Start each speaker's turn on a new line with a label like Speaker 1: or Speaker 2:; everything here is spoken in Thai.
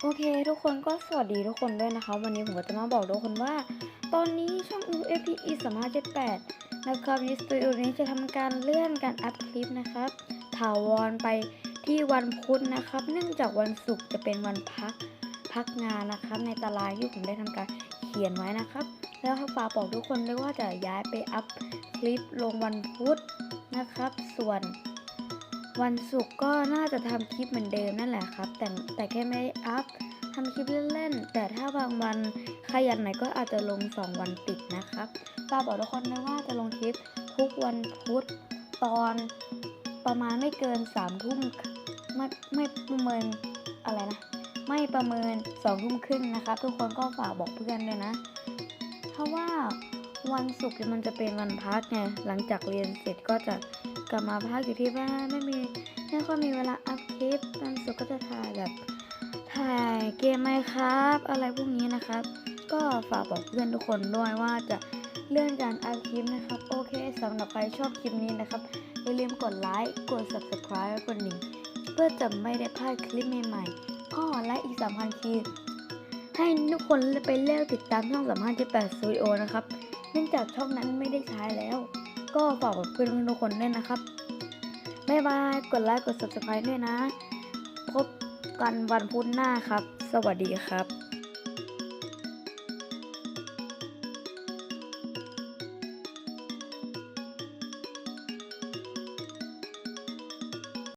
Speaker 1: โอเค ทุกคนก็สวัสดีทุกคนด้วยนะคะ วันนี้ผมก็จะมาบอกทุกคนว่า ตอนนี้ช่อง UAPE สามารถ78นะครับยูสตูดิโอนี้จะทำการเลื่อนการอัพคลิปนะครับถาวรไปที่วันพุธนะครับ เนื่องจากวันศุกร์จะเป็นวันพัก พักงานนะครับ ในตารางที่ผมได้ทำการเขียนไว้นะครับ แล้วฝากบอกทุกคนด้วยว่าจะย้ายไปอัพคลิปลงวันพุธนะครับ ส่วนวันศุกร์ก็น่าจะทำคลิปเหมือนเดิมนั่นแหละครับ แต่แต่แค่ไม่อัพทำคลิปเล่นๆ แต่ถ้าบางวันขยันหน่อยก็อาจจะลง 2 วันติดนะครับฝากบอกทุกคนนะว่าจะลงคลิปทุกวันพุธตอนประมาณไม่เกิน3ามทุ่มไม่ไม่ประเมินอะไรนะ ไม่ประเมิน2องทุ่มครึ่งนะครับ ทุกคนก็ฝากบอกเพื่อนด้วยนะ เพราะว่าวันศุกร์มันจะเป็นวันพักไงหลังจากเรียนเสร็จก็จะกลับมาพักอยู่ที่บ้านไม่มีไม่ค่อยมีเวลาอัพคลิปวันศุกร์ก็จะถ่ายแบบถ่ายเกมไหมครับ อะไรพวกนี้นะครับ ก็ฝากบอกเพื่อนทุกคนด้วยว่าจะเลื่อนการอัพคลิปนะครับ โอเคสำหรับใครชอบคลิปนี้นะครับอย่าลืมกดไลค์กด subscribe และกดดิ่งเพื่อจะไม่ได้พลาดคลิปใหม่ๆ สำคัญคือให้ทุกคนไปเลือกติดตามช่องสามารถที่แปดสตูดิโอนะครับ เนื่องจากช่องนั้นไม่ได้ใช้แล้ว ก็ฝากบอกเพื่อนทุกคนด้วยนะครับ บ๊ายบาย กดไลค์ กด subscribe ด้วยนะ พบกันวันพุธหน้าครับ สวัสดีครับ